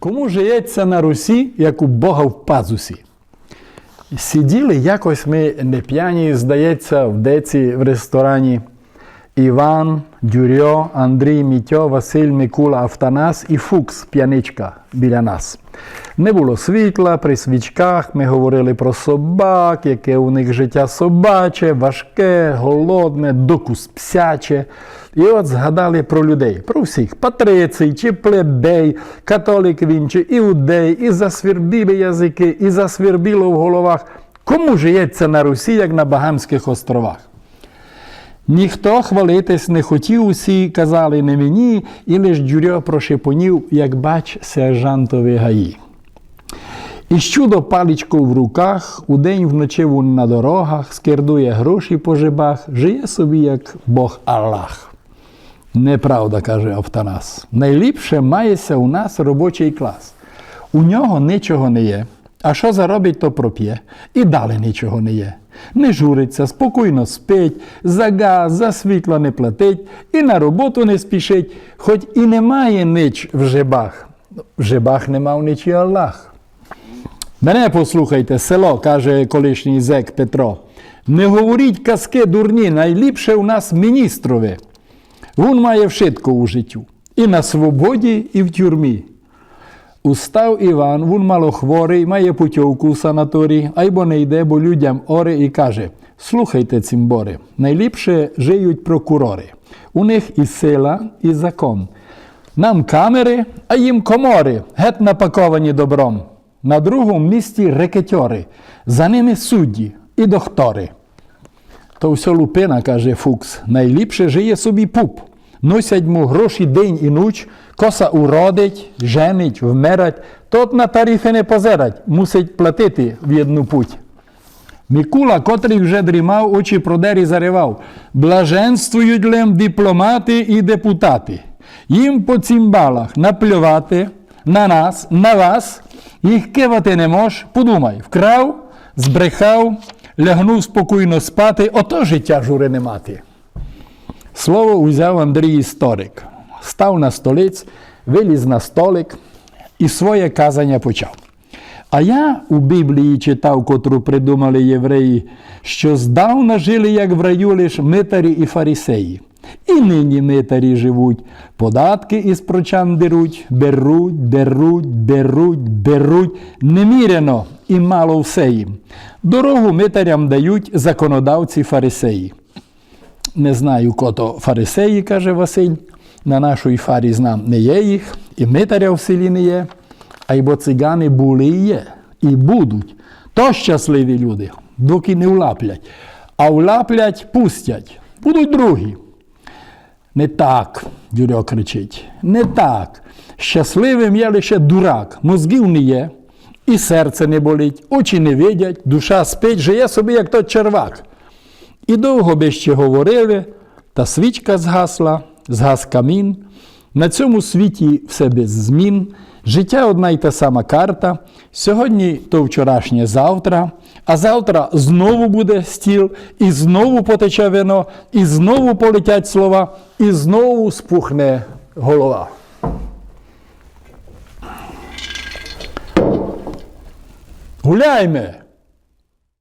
Кому жиється на Русі, як у Бога в пазусі? Сиділи якось ми не п'яні, здається, в деці в ресторані. Іван, Дюрьо, Андрій, Мітьо, Василь, Микула, Автанас і Фукс, п'яничка біля нас. Не було світла, при свічках ми говорили про собак, яке у них життя собаче, важке, голодне, докус псяче. І от згадали про людей, про всіх патрицій чи плебей, католик він чи іудей, і засвірбіли язики, і засвірбіло в головах. Кому жиється на Русі, як на Багамських островах? Ніхто хвалитись не хотів, усі казали не мені, і лиш Дюрьо прошепонів, як бач, сержантові гаї. І чудо паличко в руках, удень вночі на дорогах, скердує гроші по жибах, жиє собі, як Бог Аллах. Неправда, каже Автанас. Найліпше мається у нас робочий клас. У нього нічого не є. А що заробить, то проп'є. І далі нічого не є. Не журиться, спокійно спить, за газ, за світло не платить, і на роботу не спішить, хоч і немає нич в жебах. В жебах нема в ничі Аллах. Мене послухайте, село, каже колишній зек Петро. Не говоріть казки дурні, найліпше у нас міністрове. Він має вшитко у життю. І на свободі, і в тюрмі. Устав Іван, він малохворий, має путівку в санаторій, айбо не йде, бо людям оре і каже: Слухайте, цимбори, найліпше жиють прокурори. У них і сила, і закон. Нам камери, а їм комори, геть напаковані добром. На другому місці рекетьори, за ними судді і доктори. То все лупина, каже Фукс, найліпше жиє собі пуп. Носять му гроші день і ніч, коса уродить, женить, вмирать, тот на тарифи не позерать, мусить платити в одну путь. Мікула, котрий вже дрімав, очі продері заривав. Блаженствують лем дипломати і депутати. Їм по цимбалах наплювати на нас, на вас, їх кивати не мож. Подумай, вкрав, збрехав, лягнув спокійно спати, ото життя жури не мати. Слово узяв Андрій історик, став на столиць, виліз на столик і своє казання почав. А я у Біблії читав, котру придумали євреї, що здавна жили, як в раю, лиш митарі і фарисеї. І нині митарі живуть, податки із прочан деруть, беруть, беруть, беруть, беруть, неміряно і мало все їм. Дорогу митарям дають законодавці фарисеї. Не знаю, кото фарисеї, каже Василь. На нашій фарі знам не є їх, і митаря в селі не є, а й бо цигани були і є, і будуть. То щасливі люди, доки не влаплять. А влаплять пустять. Будуть другі. Не так, Дюрьо кричить. Не так. Щасливим є лише дурак, мозгів не є, і серце не болить, очі не видять, душа спить, жиє собі, як той червак. І довго би ще говорили, та свічка згасла, згас камін. На цьому світі все без змін. Життя одна й та сама карта. Сьогодні то вчорашнє завтра, а завтра знову буде стіл, і знову потече вино, і знову полетять слова, і знову спухне голова. Гуляйме!